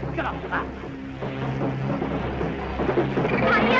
ওদিকে চলো চলো। ভাইয়া উঠে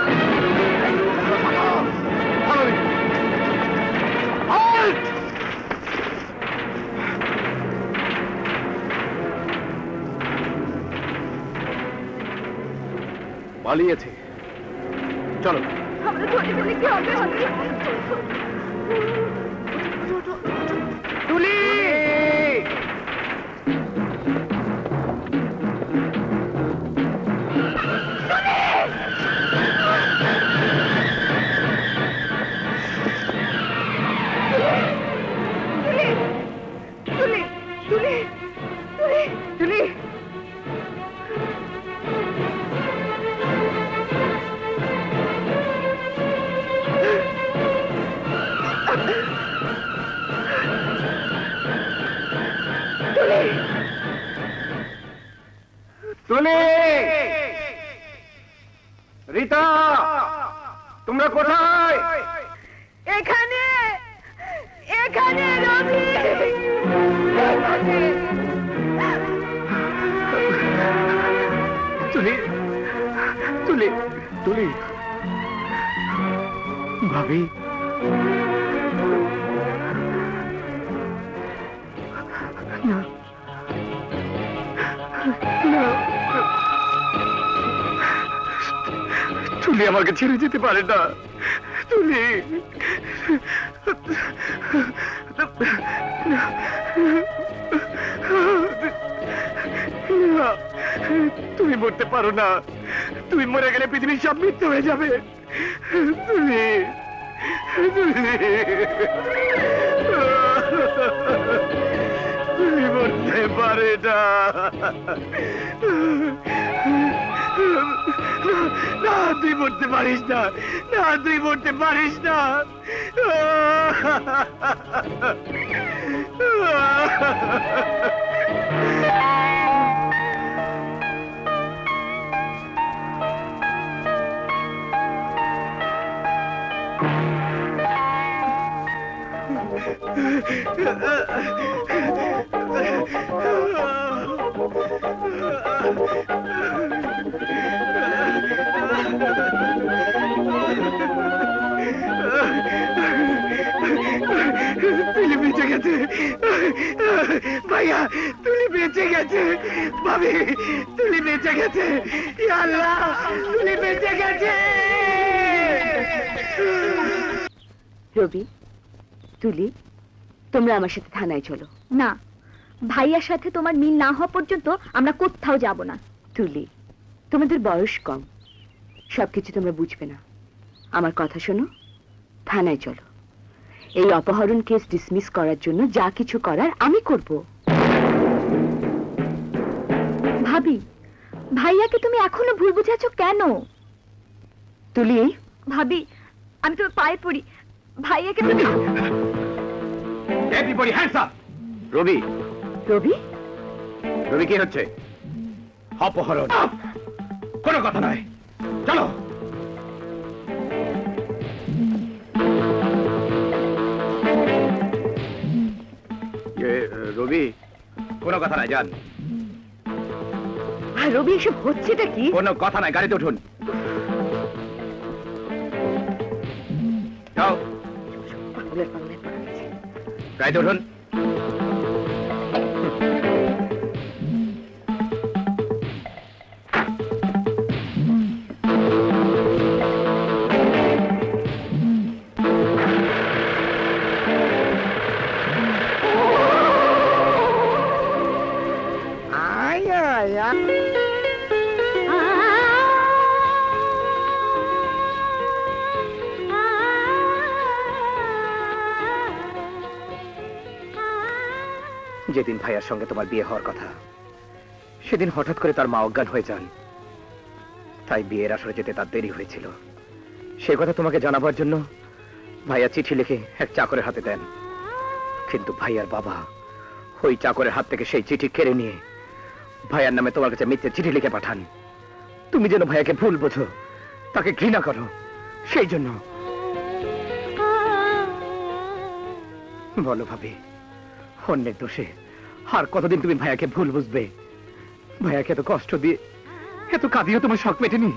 পালিয়েছে। চলো। আমরা ধরে ফেলে কি হবে? হবে তুলি তুলি তুলি তুলি তুলি রীতা তোমরা কোথায়? এখানে এখানে রবি এখানে তুলি তুলি তুলি। ভাবি। না। না। তুলি আমাকে ছেড়ে যেতে পারে না। তুলি। তুমি মরতে পারো না। তুমি মরে গেলে পৃথিবীর সব মৃত্যু হয়ে যাবে। তুমি তুমি তুমি মরতে পারে না। না তুই মরতে পারিস না। না তুই মরতে পারিস না। তুলি বেঁচে গেছে। ভাইয়া তুলি বেঁচে গেছে। ভাবি তুলি বেঁচে গেছে। আল্লাহ তুলি বেঁচে গেছে। রবি তুলি তোমরা আমার সাথে থানায় চলো। না। ভাইয়ার সাথে তোমার মিল না হওয়া পর্যন্ত আমরা কোথাও যাব না। তুলি তোমাদের বয়স কম। সবকিছু তোমরা বুঝবে না। আমার কথা শোনো থানায় চলো। এই অপহরণ কেস ডিসমিস করার জন্য যা কিছু করার আমি করব। ভাবি ভাইয়াকে তুমি এখনও ভুল বুঝাচ্ছ কেন? তুলি। ভাবি আমি তোমার পায়ে পড়ি। ভাইয়াকে তুমি রবি রবি? রবি কি হচ্ছে? অপহরণ। কোনো কথা নয়। চলো। রবি কোনো কথা নাই যান। আর রবি এসব হচ্ছেটা কি? কোনো কথা নাই গাড়িতে উঠুন। গাড়িতে উঠুন। যেদিন ভাইয়ার সঙ্গে তোমার বিয়ে হওয়ার কথা, সেদিন হঠাৎ করে তার মা অজ্ঞান হয়ে যান। তাই বিয়ের আসরে যেতে তার দেরি হয়েছিল। সে কথা তোমাকে জানাবার জন্য ভাইয়া চিঠি লিখে এক চাকরের হাতে দেন। কিন্তু ভাইয়ার বাবা ওই চাকরের হাত থেকে সেই চিঠি কেড়ে নিয়ে ভাইয়ার নামে তোমার কাছে মিথ্যে চিঠি লিখে পাঠান। তুমি যেন ভাইয়াকে ভুল বোঝো, তাকে ঘৃণা করো, সেই জন্য। বলো ভাবি, অন্যের দোষে আর কতদিন তুমি ভাইয়াকে ভুল বুঝবে? ভাইয়াকে এত কষ্ট দিয়ে, এত কাঁদিও তোমার শখ মেটেনি?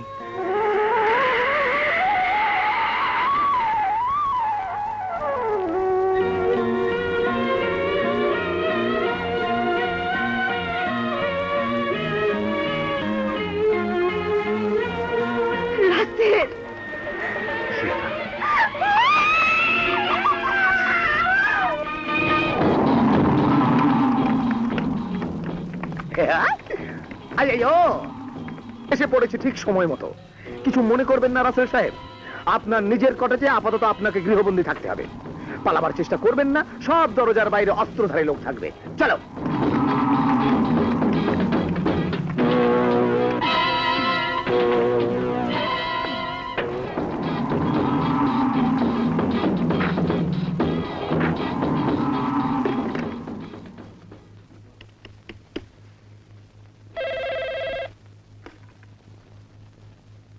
এসে পড়েছে ঠিক সময় মতো। কিছু মনে করবেন না, রাসেল সাহেব। আপনার নিজের কটেজে আপাতত আপনাকে গৃহবন্দী থাকতে হবে। পালাবার চেষ্টা করবেন না, সব দরজার বাইরে অস্ত্রধারী লোক থাকবে। চলো!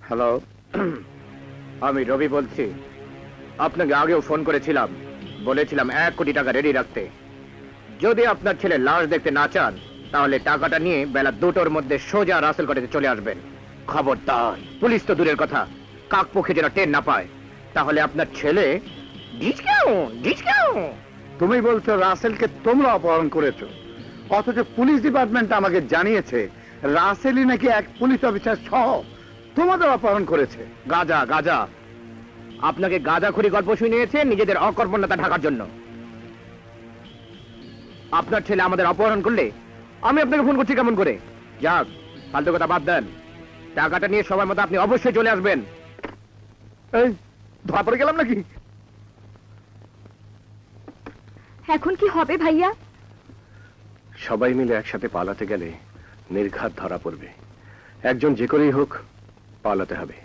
হ্যালো আমি রবি বলছি। আপনাকে আগেও ফোন করেছিলাম। বলেছিলাম এক কোটি টাকা রেডি রাখতে। যদি আপনার ছেলে লাশ দেখতে না চান, তাহলে টাকাটা নিয়ে বেলা দুটোর মধ্যে সোজা রাসেল কটেজে চলে আসবেন। খবরদার, পুলিশ তো দূরের কথা। কাক পক্ষে যেন টেন না পায়। তাহলে আপনার ছেলে তুমি বলছো রাসেলকে তোমরা অপহরণ করেছ। অথচ পুলিশ ডিপার্টমেন্ট আমাকে জানিয়েছে, রাসেলই নাকি এক পুলিশ অফিসার সহ। তোমাদের অপহরণ করেছে। গাজা গাজা। আপনাকে গাঁজাখুরি গল্প শুনিয়েছে নিজেদের অকর্মণ্যতা ঢাকার জন্য। আপনার ছেলে আমাদের অপহরণ করলে আমি আপনাকে ফোন করছি কেমন করে? যাক ফালতু কথা বাদ দেন। টাকাটা নিয়ে সবার মতো আপনি অবশ্যই চলে আসবেন। এই ধরা পড়ে গেলাম নাকি? এখন কি হবে ভাইয়া? সবাই মিলে একসাথে পালাতে গেলে নির্ঘাত ধরা পড়বে। একজন যে করেই হোক পালাতে হবে?